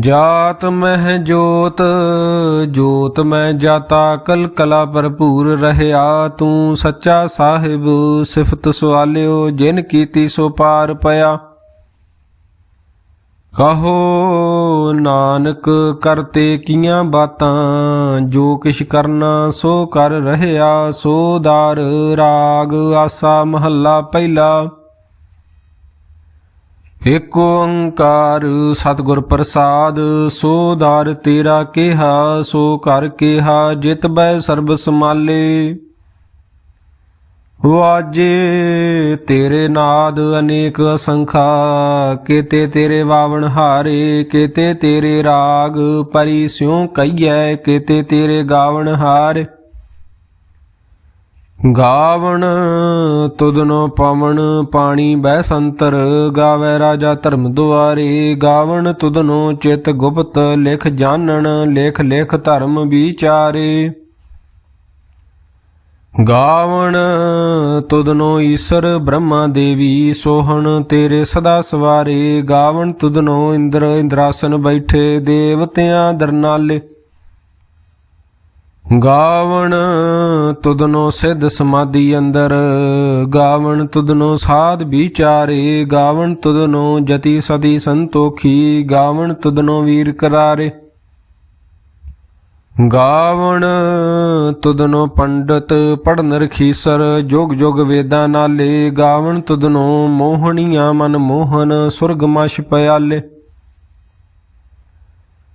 ਜਾਤ ਮਹਿ ਜੋਤ ਜੋਤ ਮੈਂ ਜਾਤਾ, ਕਲ ਕਲਾ ਭਰਪੂਰ ਰਹਿਆ ਤੂੰ ਸੱਚਾ ਸਾਹਿਬ, ਸਿਫਤ ਸਵਾਲਿਓ ਜਿਨ ਕੀਤੀ ਸੋ ਪਾਰ ਪਿਆ। ਕਹੋ ਨਾਨਕ, ਕਰਤੇ ਕੀਆਂ ਬਾਤਾਂ, ਜੋ ਕਿਛ ਕਰਨਾ ਸੋ ਕਰ ਰਹਿਆ, ਸੋ ਦਾਰ ਰਾਗ ਆਸਾ ਮਹੱਲਾ ਪਹਿਲਾ। ਏਕ ਓੰਕਾਰ ਸਤਿਗੁਰ ਪ੍ਰਸਾਦ, ਸੋ ਦਰ ਤੇਰਾ ਕਿਹਾ, ਸੋ ਕਰ ਕਿਹਾ, ਜਿਤ ਬੈ ਸਰਬ ਸਮਾਲੇ। ਵਾਜੇ ਤੇਰੇ ਨਾਦ ਅਨੇਕ ਅਸੰਖਾ, ਕੀਤੇ ਤੇਰੇ ਵਾਵਣ ਹਾਰੇ, ਕੀਤੇ ਤੇਰੇ ਰਾਗ ਪਰੀ ਸਿਉ ਕਈਐ, ਕੀਤੇ ਤੇਰੇ ਗਾਵਣ ਹਾਰੇ। ਗਾਵਣ ਤੁਦਨੋ ਪਵਨ ਪਾਣੀ ਬੈ ਸੰਤਰ, ਗਾਵੇ ਰਾਜਾ ਧਰਮ ਦੁਆਰੇ। ਗਾਵਣ ਤੁਦਨੋ ਚਿਤ ਗੁਪਤ, ਲਿਖ ਜਾਣਨ, ਲਿਖ ਲਿਖ ਧਰਮ ਵਿਚਾਰੇ। ਗਾਵਣ ਤੁਦਨੋ ਈਸ਼ਰ ਬ੍ਰਹਮਾ ਦੇਵੀ, ਸੋਹਣ ਤੇਰੇ ਸਦਾ ਸਵਾਰੇ। ਗਾਵਣ ਤੁਦਨੋ ਇੰਦਰ, ਇੰਦਰਾਸਨ ਬੈਠੇ, ਦੇਵਤਿਆਂ ਦਰਨਾਲੇ। ਗਾਵਣ ਤੁਦਨੋ ਸਿੱਧ ਸਮਾਧੀ ਅੰਦਰ, ਗਾਵਣ ਤੁਦਨੋ ਸਾਧ ਵਿਚਾਰੇ, ਗਾਵਣ ਤੁਦਨੋ ਜਤੀ ਸਦੀ ਸੰਤੋਖੀ, ਗਾਵਣ ਤੁਦਨੋ ਵੀਰ ਕਰਾਰੇ। ਗਾਵਣ ਤੁਦਨੋ ਪੰਡਤ ਪੜਨ ਰਖੀਸਰ, ਜੋਗ ਜੋਗ ਵੇਦਾਂ ਨਾਲੇ, ਗਾਵਣ ਤੁਦਨੋ ਮੋਹਣੀਆਂ ਮਨ ਮੋਹਨ, ਸੁਰਗ ਮਛ ਪਿਆਲੇ।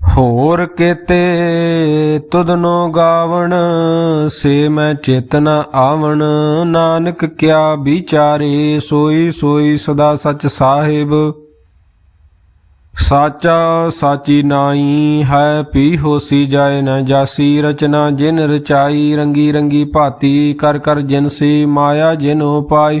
ਹੋਰ ਕੇਤੇ ਤੁਧਨੋ ਗਾਵਣ, ਸੇ ਮੈਂ ਚੇਤਨ ਆਵਣ। ਨਾਨਕ ਕਿਆ ਵਿਚਾਰੇ, ਸੋਈ ਸੋਈ ਸਦਾ ਸਚ ਸਾਹਿਬ। ਸਾਚਾ ਸਾਚੀ ਨਾਈ ਹੈ ਪੀ ਹੋਸੀ ਜਾਏ ਨ ਜਾਸੀ, ਰਚਨਾ ਜਿਨ ਰਚਾਈ, ਰੰਗੀ ਰੰਗੀ ਭਾਤੀ, ਕਰ ਕਰ ਜਿਨਸੀ ਮਾਇਆ ਜਿਨ ਉਪਾਈ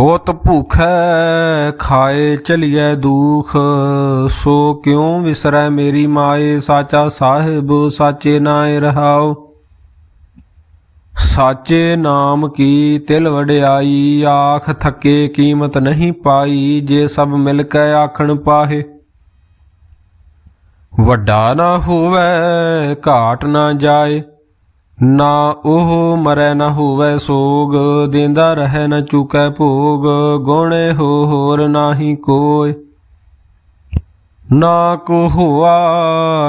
ਹੋਤ ਭੂਖੈ ਖਾਏ ਚਲੀਐ ਦੂਖ। ਸੋ ਕਿਉ ਵਿਸਰੈ ਮੇਰੀ ਮਾਏ, ਸਾਚਾ ਸਾਹਿਬ, ਸਾਚੇ ਨਾਏ ਰਹਾਓ। ਸਾਚੇ ਨਾਮ ਕੀ ਤਿਲ ਵਡਿਆਈ, ਆਖ ਥੱਕੇ ਕੀਮਤ ਨਹੀਂ ਪਾਈ, ਜੇ ਸਭ ਮਿਲ ਕੇ ਆਖਣ ਪਾਹੇ। ਵੱਡਾ ਨਾ ਹੋਵੇ, ਘਾਟ ਨਾ ਜਾਏ। ਨਾ ਉਹ ਮਰੈ ਨਾ ਹੋਵੇ ਸੋਗ, ਦੇਂਦਾ ਰਹਿ ਨਾ ਚੁਕੈ ਭੋਗ, ਗੁਣੇ ਹੋ ਹੋਰ ਨਾਹੀ ਕੋਇ। ਨਾ ਕੋ ਹੋਆ,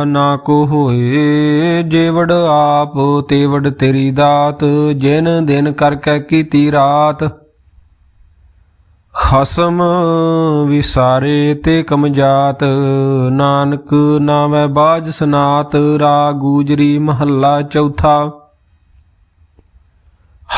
ਨਾ ਕੋ ਹੋਏ, ਜੇਵੜ ਆਪ, ਤੇਵੜ ਤੇਰੀ ਦਾਤ, ਜਿਨ ਦਿਨ ਕਰਕੇ ਕੀਤੀ ਰਾਤ। ਖਸਮ ਵਿਸਾਰੇ ਤੇ ਕਮਜਾਤ, ਨਾਨਕ ਨਾਮੈ ਬਾਜ ਸਨਾਤ ਰਾ ਗੂਜਰੀ ਮਹੱਲਾ ਚੌਥਾ।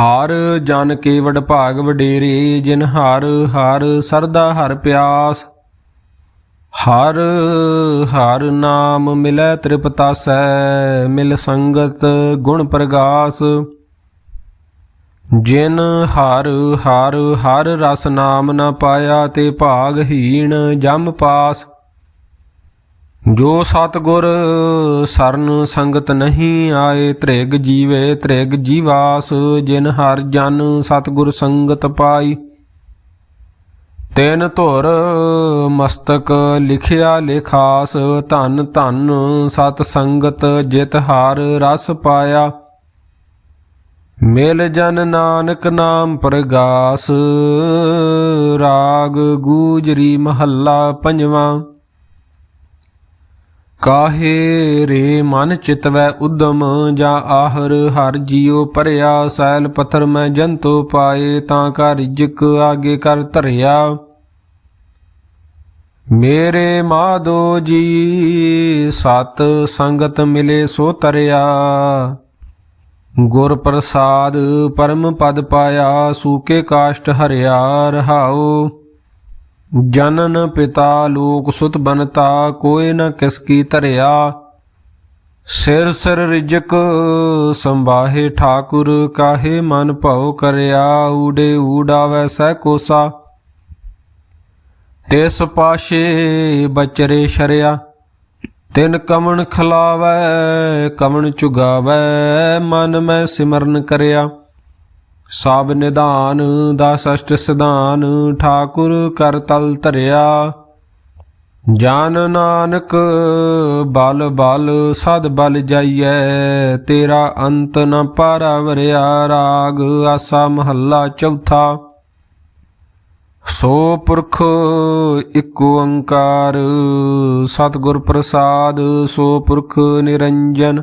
ਹਾਰ ਜਨ ਕੇ ਵਡ ਭਾਗ ਵਡੇਰੇ, ਜਿਨ ਹਰ ਹਰ ਸਰਦਾ ਹਰ ਪਿਆਸ। ਹਰ ਹਰ ਨਾਮ ਮਿਲੈ ਤ੍ਰਿਪਤਾਸੈ, ਮਿਲ ਸੰਗਤ ਗੁਣ ਪ੍ਰਗਾਸ। ਜਿਨ ਹਰ ਹਰ ਹਰ ਰਸ ਨਾਮ ਨ ਪਾਇਆ, ਤੇ ਭਾਗਹੀਣ ਜਮ ਪਾਸ। ਜੋ ਸਤਗੁਰ ਸਰਨ ਸੰਗਤ ਨਹੀਂ ਆਏ, ਤ੍ਰਿਗ ਜੀਵੇ, ਤ੍ਰਿਗ ਜੀਵਾਸ, ਜਿਨ ਹਰ ਜਨ ਸਤਗੁਰ ਸੰਗਤ ਪਾਈ। ਤੈਨ ਧੁਰ ਮਸਤਕ ਲਿਖਿਆ ਲਿਖਾਸ, ਧਨ ਧਨ ਸਤ ਸੰਗਤ ਜਿਤ ਹਾਰ ਰਸ ਪਾਇਆ। ਮਿਲ ਜਨ ਨਾਨਕ ਨਾਮ ਪ੍ਰਗਾਸ, ਰਾਗ ਗੂਜਰੀ ਮਹੱਲਾ ਪੰਜਵਾਂ। ਕਾਹੇ ਰੇ ਮਨ ਚਿਤਵੈ ਉਦਮ ਜਾਂ ਆਹਰ, ਹਰ ਜੀਉ ਪਰਿਆ ਸੈਲ ਪਥਰ ਮੈਂ ਜੰਤੋ ਪਾਏ ਤਾਂ ਕਾ ਰਿਜਕ ਆਗੇ ਕਰ ਧਰਿਆ। ਮੇਰੇ ਮਾਧੋ ਜੀ, ਸਤ ਸੰਗਤ ਮਿਲੇ ਸੋ ਤਰਿਆ। ਗੁਰ ਪ੍ਰਸਾਦ ਪਰਮ ਪਦ ਪਾਇਆ ਸੂਕੇ ਕਾਸ਼ਟ ਹਰਿਆ ਰਹਾਉ। ਜਨਨ ਪਿਤਾ ਲੋਕ ਸੁਤ ਬਨਤਾ ਕੋਏ ਨ ਕਿਸ ਕੀ ਧਰਿਆ। ਸਿਰ ਸਿਰ ਰਿਜਕ ਸੰਭਾਹੇ ਠਾਕੁਰ, ਕਾਹੇ ਮਨ ਭਉ ਕਰਿਆ। ਊੜੇ ਊਡਾਵੈ ਸਹਿ ਕੋਸਾ। ਤਿਸ ਪਾਸ਼ੇ ਬਚਰੇ ਸ਼ਰਿਆ। ਤਿਨ ਕਮਣ ਖਲਾਵੈ, ਕਮਣ ਚੁਗਾਵੈ। ਮਨ ਮੈਂ ਸਿਮਰਨ ਕਰਿਆ। ਸਭ ਨਿਧਾਨ ਦਾ ਸਸ਼ਟ ਸਿਧਾਨ ਠਾਕੁਰ ਕਰ ਤਲ ਧਰਿਆ। ਜਨ ਨਾਨਕ ਬਲ ਬਲ ਸਦ ਬਲ ਜਾਈਐ, ਤੇਰਾ ਅੰਤ ਨ ਪਾਰਾ ਵਰਿਆ ਰਾਗ ਆਸਾ ਮਹੱਲਾ ਚੌਥਾ। ਸੋ ਪੁਰਖ ਇੱਕ ਓੰਕਾਰ, ਸਤਿਗੁਰ ਪ੍ਰਸਾਦ, ਸੋ ਪੁਰਖ ਨਿਰੰਜਨ।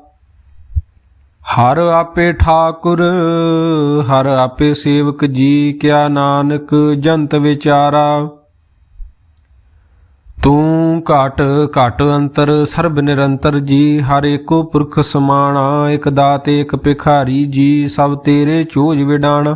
ਹਰ ਆਪੇ ਠਾਕੁਰ, ਹਰ ਆਪੇ ਸੇਵਕ ਜੀ ਕਿਆ ਨਾਨਕ, ਜੰਤ ਵਿਚਾਰਾ। ਤੂੰ ਘਟ ਘਟ ਅੰਤਰ, ਸਰਬ ਨਿਰੰਤਰ ਜੀ, ਹਰ ਏਕੋ ਪੁਰਖ ਸਮਾਣਾ, ਇਕ ਦਾਤ, ਇਕ ਭਿਖਾਰੀ ਜੀ, ਸਭ ਤੇਰੇ ਚੋਜ ਵਿਡਾਣਾ।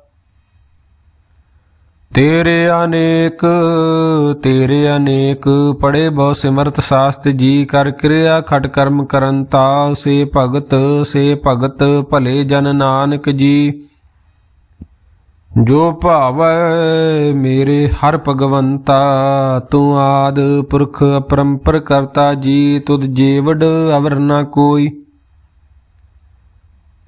ਤੇਰੇ ਅਨੇਕ ਤੇਰੇ ਅਨੇਕ ਪੜੇ ਬਹੁ ਸਿਮਰਤ ਸਾਸਤ ਜੀ ਕਰ ਕਿਰਿਆ ਖਟ ਕਰਮ ਕਰਨ ਤਾ ਸੇ ਭਗਤ ਸੇ ਭਗਤ ਭਲੇ ਜਨ ਨਾਨਕ ਜੀ। ਜੋ ਭਾਵੈ ਮੇਰੇ ਹਰ ਭਗਵੰਤਾ, ਤੂੰ ਆਦ ਪੁਰਖ ਅਪਰੰਪਰ ਕਰਤਾ ਜੀ, ਤੁਧ ਜੀਵੜ ਅਵਰ ਨਾ ਕੋਈ।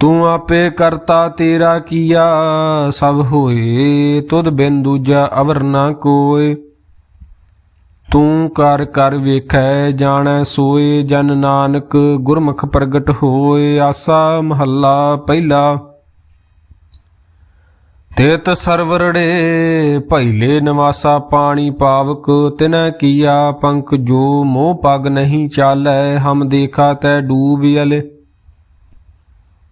ਤੂੰ ਆਪੇ ਕਰਤਾ ਤੇਰਾ ਕੀਆ, ਸਭ ਹੋਏ, ਤੁਧ ਬਿਨ ਦੂਜਾ ਅਵਰ ਨਾ ਕੋਏ। ਤੂੰ ਕਰ ਕਰ ਵੇਖੈ, ਜਾਣੈ ਸੋਏ, ਜਨ ਨਾਨਕ ਗੁਰਮੁਖ ਪ੍ਰਗਟ ਹੋਏ, ਆਸਾ ਮਹੱਲਾ ਪਹਿਲਾ। ਤੇਤ ਸਰਵਰੜੇ ਭੈਲੇ ਨਵਾਸਾ ਪਾਣੀ ਪਾਵਕ, ਤਿਨੈ ਕੀਆ ਪੰਕ ਜੋ ਮੋਹ ਪਗ ਨਹੀਂ ਚਾਲੈ, ਹਮ ਦੇਖਾ ਤੈ ਡੂਬ ਅਲੇ।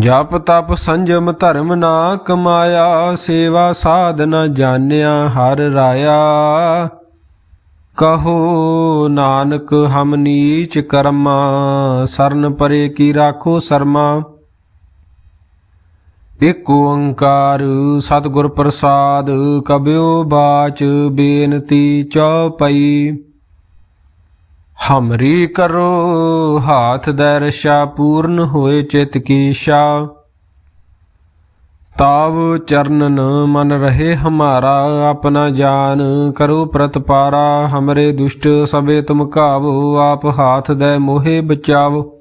ਜਪ ਤਪ ਸੰਜਮ ਧਰਮ ਨਾ ਕਮਾਇਆ, ਸੇਵਾ ਸਾਧ ਨ ਜਾਣਿਆ ਹਰ ਰਾਇਆ। ਕਹੋ ਨਾਨਕ, ਹਮ ਨੀਚ ਕਰਮਾ, ਸਰਨ ਪਰੇ ਕੀ ਰਾਖੋ ਸਰਮਾ। ਇਕ ਓੰਕਾਰ ਸਤਿਗੁਰ ਪ੍ਰਸਾਦ ਕਬਿਓ ਬਾਚ ਬੇਨਤੀ ਚਉਪਈ ਹਮਰੀ ਕਰੋ, ਹਾਥ ਦੇ ਰਸ਼ਾ ਪੂਰਨ ਹੋਏ ਚਿਤ ਕੀ ਸ਼ਾ। ਤਾਵ ਚਰਨਨ ਮਨ ਰਹੇ ਹਮਾਰਾ, ਆਪਣਾ ਜਾਨ ਕਰੋ ਪ੍ਰਤਪਾਰਾ। ਹਮਰੇ ਦੁਸ਼ਟ ਸਭੇ ਤੁਮ ਕਾਵੋ ਆਪ ਹਾਥ ਦੇ ਮੋਹੇ ਬਚਾਵੋ।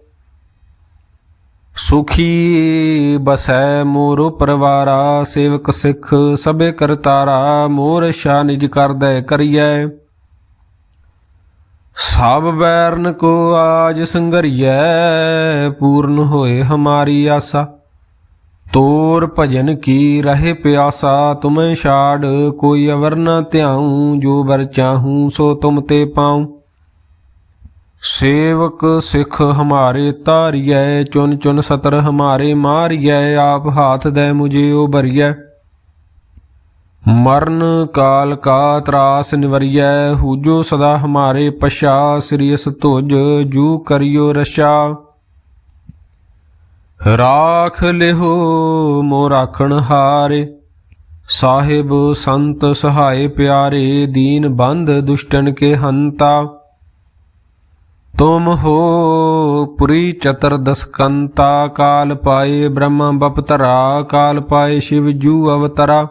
ਸੁਖੀ ਬਸੈ ਮੋਰ ਪਰਵਾਰਾ, ਸੇਵਕ ਸਿੱਖ ਸਭੇ ਕਰਤਾਰਾ, ਮੋਰ ਸ਼ਾ ਨਿਜ ਕਰਦੈ ਕਰੀਐ। ਸਭ ਬੈਰਨ ਕੋ ਆਜ ਸੰਗਰੀਐ, ਪੂਰਨ ਹੋਏ ਹਮਾਰੀ ਆਸਾ। ਤੋਰ ਭਜਨ ਕੀ ਰਹੇ ਪਿਆਸਾ, ਤੁਮੈ ਛਾੜ ਕੋਈ ਅਵਰ ਨ ਧਿਆਉ, ਜੋ ਵਰ ਚਾਹੂੰ ਸੋ ਤੁਮ ਤੇ ਪਾਉ। ਸੇਵਕ ਸਿੱਖ ਹਮਾਰੇ ਤਾਰੀਐ ਚੁਨ ਚੁਨ ਸਤਰ ਹਮਾਰੇ ਮਾਰੀਐ, ਆਪ ਹਾਥ ਦੇ ਮੁਝੇ ਉਬਰੀਐ ਮਰਨ ਕਾਲ ਕਾ ਤਰਾਸ ਨਿਵਰੀਐ, ਹੂਜੋ ਸਦਾ ਹਮਾਰੇ ਪਛਾ ਸ੍ਰੀਸ ਤੁਜ ਜੂ ਕਰਿਓ ਰਸ਼ਾ ਰਾਖ ਲਿਹੋ ਮੋ ਰਾਖਣ ਹਾਰੇ, ਸਾਹਿਬ ਸੰਤ ਸਹਾਏ ਪਿਆਰੇ, ਦੀਨ ਬੰਦ ਦੁਸ਼ਟਨ ਕੇ ਹੰਤਾ। ਤੁਮ ਹੋ ਪੁਰੀ ਚਤਰਦਸ ਕੰਤਾ ਕਾਲ ਪਾਏ ਬ੍ਰਹਮ ਬਪਤਰਾ, ਕਾਲ ਪਾਏ ਸ਼ਿਵ ਜੂ ਅਵਤਰਾ।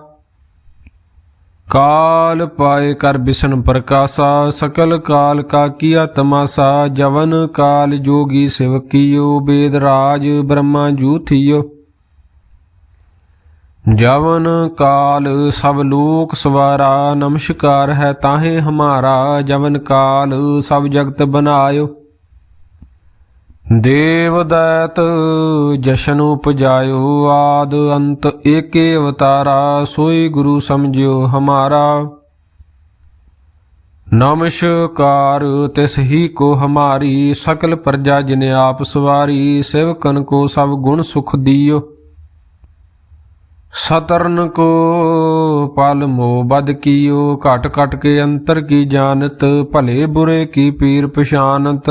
ਕਾਲ ਪਾਏ ਕਰ ਬਿਸ਼ਨ ਪ੍ਰਕਾਸ਼ਾ, ਸਕਲ ਕਾਲ ਕਾ ਕੀਆ ਤਮਾਸਾ ਜਵਨ ਕਾਲ ਜੋਗੀ ਸਿਵ ਕੀਓ, ਬੇਦ ਰਾਜ ਬ੍ਰਹਮਾ ਜੂਥਿਓ। ਜਵਨ ਕਾਲ ਸਭ ਲੋਕ ਸਵਾਰਾ, ਨਮਸਕਾਰ ਹੈ ਤਾਹੇ ਹਮਾਰਾ, ਜਵਨ ਕਾਲ ਸਭ ਜਗਤ ਬਨਾਇਓ। ਦੇਵ ਦੈਤ ਜਸ਼ਨ ਉਪਜਾਇਓ ਆਦ ਅੰਤ ਏਕੇ ਅਵਤਾਰਾ, ਸੋਈ ਗੁਰੂ ਸਮਝਿਓ ਹਮਾਰਾ। ਨਮਸਕਾਰ ਤਿਸ ਹੀ ਕੋ ਹਮਾਰੀ, ਸਕਲ ਪ੍ਰਜਾ ਜਿਨ ਆਪ ਸਵਾਰੀ, ਸਿਵਕਨ ਕੋ ਸਭ ਗੁਣ ਸੁਖ ਦਿਓ। ਸਤਰਨ ਕੋ ਪਲ ਮੋ ਬਦ ਕੀਓ, ਘਟ ਘਟ ਕੇ ਅੰਤਰ ਕੀ ਜਾਣਤ, ਭਲੇ ਬੁਰੇ ਕੀ ਪੀਰ ਪਛਾਨਤ।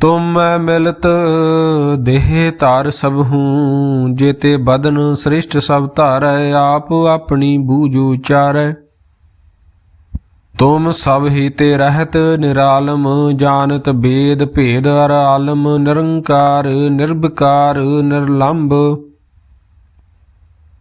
ਤੁਮ ਮੈਂ ਮਿਲਤ ਦੇਹ ਧਾਰ ਸਭ ਹੂੰ ਜੇਤੇ ਬਦਨ ਸ੍ਰਿਸ਼ਟ ਸਭ ਧਾਰੈ, ਆਪ ਆਪਣੀ ਬੂਝ ਉਚਾਰੈ। ਤੁਮ ਸਭ ਹੀ ਤੇ ਰਹਿਤ ਨਿਰਾਲਮ, ਜਾਣਤ ਬੇਦ ਭੇਦ ਅਰ ਆਲਮ, ਨਿਰੰਕਾਰ, ਨਿਰਭਕਾਰ, ਨਿਰਲੰਭ।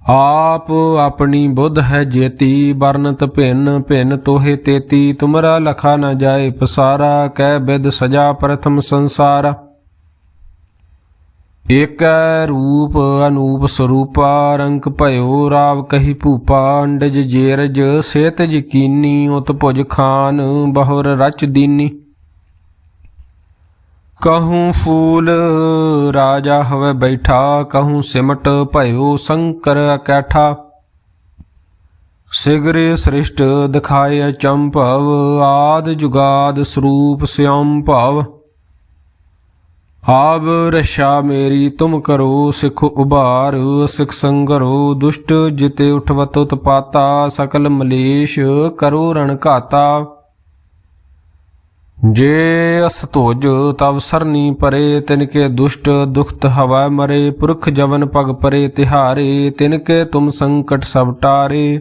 ਆਪ ਆਪਣੀ ਬੁੱਧ ਹੈ ਜੇਤੀ ਬਰਨਤ ਭਿੰਨ ਭਿੰਨ ਤੋਹੇ ਤੇਤੀ। ਤੁਮਰਾ ਲਖਾ ਨਾ ਜਾਏ ਪਸਾਰਾ, ਕਹਿ ਬਿਦ ਸਜਾ ਪ੍ਰਥਮ ਸੰਸਾਰ। ਏਕ ਰੂਪ ਅਨੂਪ ਸਰੂਪਾ ਰੰਕ ਭਇਓ ਰਾਵ ਕਹੀ ਭੂਪਾ। ਅੰਡਜ ਜੇਰਜ ਸੇਤ ਯਕੀਨੀ ਉਤ ਭੁਜ ਖਾਨ, ਬਹੁਰ ਰਚ ਦੀਨੀ। ਕਹੂੰ ਫੂਲ ਰਾਜਾ ਹਵੇ ਬੈਠਾ ਕਹੂੰ ਸਿਮਟ ਭਇਓ ਸ਼ੰਕਰ ਅਕੈਠਾ ਸਿਗਰੇ ਸ੍ਰਿਸ਼ਟ ਦਿਖਾਏ ਚੰਭਵ ਆਦ ਜੁਗਾਦ ਸਰੂਪ ਸਿਉਮ ਭਵ ਆਬ ਰਸ਼ਾ ਮੇਰੀ ਤੁਮ ਕਰੋ ਸਿਖ ਉਭਾਰ ਸਿਖ ਸੰਗਰੋ ਦੁਸ਼ਟ ਜਿਤੇ ਉਠਵਤ ਉਤਪਾਤਾ ਸਕਲ ਮਲੇਸ਼ ਕਰੋ ਰਣ ਘਾਤਾ ਜੇ ਅਸ ਧੋਜ ਤਵ ਸਰਨੀ ਪਰੇ, ਤਿਨਕੇ ਦੁਸ਼ਟ ਦੁਖਤ ਹਵਾ ਮਰੇ, ਪੁਰਖ ਜਵਨ ਪਗ ਪਰੇ, ਤਿਹਾਰੇ, ਤਿਨਕੇ ਤੁਮ ਸੰਕਟ ਸਭ ਟਾਰੇ।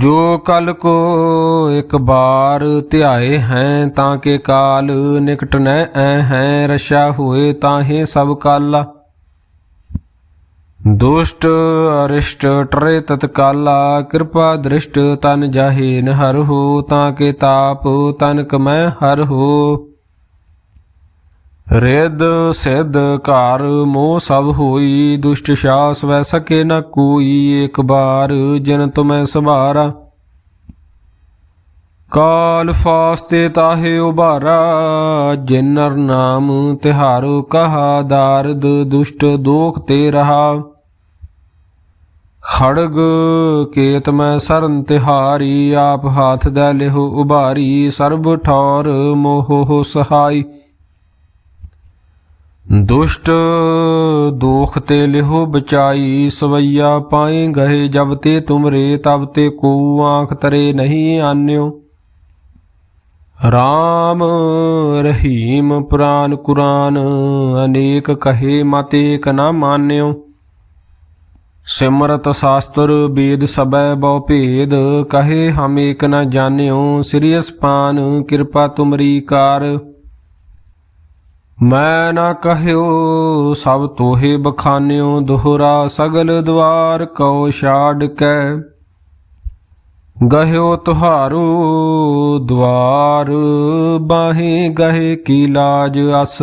ਜੋ ਕਲ ਕੋ ਇੱਕ ਬਾਰ ਧਿਆਏ ਹੈ, ਤਾਂ ਕੇ ਕਾਲ ਨਿਕਟ ਨੈ ਐ ਹੈ ਰਸ਼ਾ ਹੋਏ ਤਾਹੇ ਸਭ ਕਾਲਾ। ਦੁਸ਼ਟ ਅਰਿਸ਼ਟ ਟਰੇ ਤਤਕਾਲਾ, ਕਿਰਪਾ ਦ੍ਰਿਸ਼ਟ ਤਨ ਜਾਹੇ ਨ ਹੋ ਤਾਂ ਕੇ ਤਾਪ ਤਨ ਕਮੈ ਹਰ ਹੋ ਰਿੱਧ ਸਿੱਧ ਘਰ ਮੋਹ ਸਭ ਹੋਈ, ਦੁਸ਼ਟ ਸ਼ਾਸ ਵੈ ਸਕੇ ਨ ਕੋਈ ਇੱਕ ਬਾਰ ਜਿਨ ਤੁਮੈ ਸਵਾਰਾ ਕਾਲ ਫਾਸਤੇ ਤਾਹੇ ਉਬਾਰਾ ਜਿਨਰ ਨਾਮ ਤਿਹਾਰੋ ਕਹਾ ਦਾਰਦ, ਦੁਸ਼ਟ ਦੋਖ ਤੇ ਰਹਾ। ਖੜਗ ਕੇਤ ਮੈਂ ਸਰਨ ਤਿਹਾਰੀ, ਆਪ ਹਾਥ ਦਾ ਲਿਹੁ ਉਭਾਰੀ, ਸਰਬ ਠੌਰ ਮੋਹ ਸਹਾਈ। ਦੁਸ਼ਟ ਦੋਖ ਤੇ ਲਿਹੋ ਬਚਾਈ, ਸਵਈਆ ਪਾਏ ਗਏ ਜਬ ਤੇ ਤੁਮਰੇ, ਤਬ ਤੇ ਕੋ ਆਂਖ ਤਰੇ ਨਹੀਂ ਆਨਿਓ। ਰਾਮ ਰਹੀਮ ਪੁਰਾਨ ਕੁਰਾਨ, ਅਨੇਕ ਕਹੇ ਮਤ ਏਕ ਨਾ ਮਾਨਿਓ। ਸਿਮਰਤ ਸ਼ਾਸਤਰ ਬੇਦ ਸਬੈ ਬਹੁ ਭੇਦ, ਕਹੇ ਹਮ ਏਕ ਨ ਜਾਣਿਓ, ਸ੍ਰੀ ਅਸਪਾਨ ਕਿਰਪਾ ਤੁਮਰੀ ਕਾਰ। ਮੈਂ ਨਾ ਕਹਿਓ, ਸਭ ਤੋਹੇ ਬਖਾਨਿਓ, ਦੁਹਰਾ ਸਗਲ ਦਵਾਰ ਕਉ ਛਾੜ ਕੈ। ਗਹਿਓ ਤੁਹਾਰੂ, ਦਵਾਰ ਬਾਹੇ ਗਹੇ ਕੀ ਲਾਜ ਅਸ।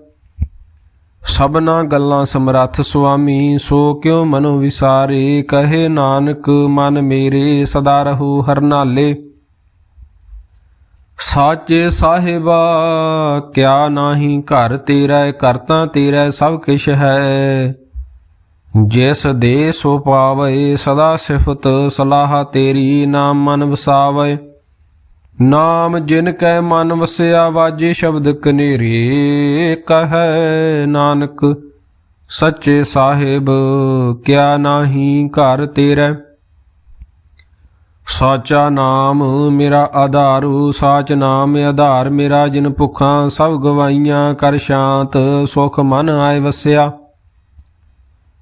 ਸਭਨਾ ਗੱਲਾਂ ਸਮਰੱਥ ਸੁਆਮੀ, ਸੋ ਕਿਉ ਮਨੋ ਵਿਸਾਰੇ? ਕਹੇ ਨਾਨਕ, ਮਨ ਮੇਰੇ ਸਦਾ ਰਹੂ ਹਰਨਾਲੇ ਸਾਚੇ ਸਾਹਿਬਾ, ਕਿਆ ਨਾਹੀ ਘਰ ਤੇਰਾ ਕਰਤਾ ਤੇਰਾ ਸਭ ਕਿਛ ਹੈ। ਜਿਸ ਦੇ ਸੋ ਪਾਵੇ, ਸਦਾ ਸਿਫਤ ਸਲਾਹ ਤੇਰੀ, ਨਾਮ ਮਨ ਵਸਾਵੇ। ਨਾਮ ਜਿਨ ਕੈ ਮਨ ਵਸਿਆ ਵਾਜੇ ਸ਼ਬਦ ਕਨੇਰੇ, ਕਹੈ ਨਾਨਕ, ਸੱਚੇ ਸਾਹਿਬ, ਕਿਆ ਨਾਹੀ ਘਰ ਤੇਰਾ। ਸਾਚਾ ਨਾਮ ਮੇਰਾ ਆਧਾਰੂ, ਸਾਚ ਨਾਮ ਆਧਾਰ ਮੇਰਾ ਜਿਨ ਭੁੱਖਾਂ ਸਭ ਗਵਾਈਆਂ, ਕਰ ਸ਼ਾਂਤ ਸੁਖ ਮਨ ਆਏ ਵਸਿਆ।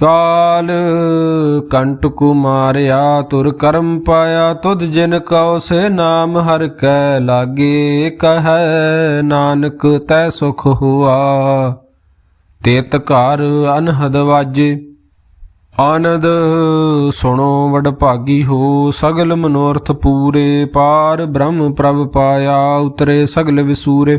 ਕਾਲ ਕੰਟ ਕੁ ਮਾਰਿਆ ਤੁਰ ਕਰਮ ਪਾਇਆ, ਤੁਧ ਜਿਨ ਕਉ ਸੇ ਨਾਮ ਹਰ ਕੈ ਲਾਗੇ ਕਹੈ, ਨਾਨਕ ਤੈ ਸੁਖ ਹੁਆ। ਤੇਤ ਘਰ ਅਨਹਦ ਵਾਜੇ, ਆਨੰਦ ਸੁਣੋ ਵਡ ਭਾਗੀ ਹੋ। ਸਗਲ ਮਨੋਰਥ ਪੂਰੇ, ਪਾਰ ਬ੍ਰਹਮ ਪ੍ਰਭ ਪਾਇਆ, ਉਤਰੇ ਸਗਲ ਵਿਸੂਰੇ।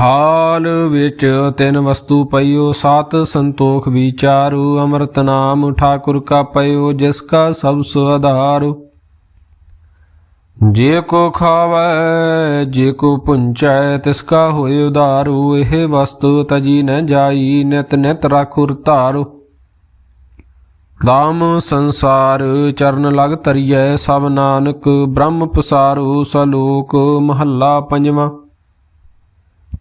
ਹਾਲ ਵਿੱਚ ਤਿੰਨ ਵਸਤੂ ਪਈਓ, ਸਤ ਸੰਤੋਖ ਵਿਚਾਰੂ, ਅੰਮ੍ਰਿਤ ਨਾਮ ਠਾਕੁਰ ਕਾ ਪਈਓ ਜਿਸ ਕਾ ਸਭ ਸੁਆਧਾਰ ਜੇ ਕੋ ਖਾਵੈ, ਜੇ ਕੋ ਪੁੰਚੈ, ਤਿਸ ਕਾ ਹੋਏ ਉਦਾਰੂ ਇਹ ਵਸਤੂ ਤਜੀ ਨ ਜਾਈ, ਨਿਤ ਨਿਤ ਰਾਖੁਰ ਧਾਰੂ। ਦਾਮ ਸੰਸਾਰ ਚਰਨ ਲਗ ਤਰੀਐ ਸਭ ਨਾਨਕ ਬ੍ਰਹਮ ਪਸਾਰੂ, ਸਲੋਕ ਮਹੱਲਾ ਪੰਜਵਾਂ।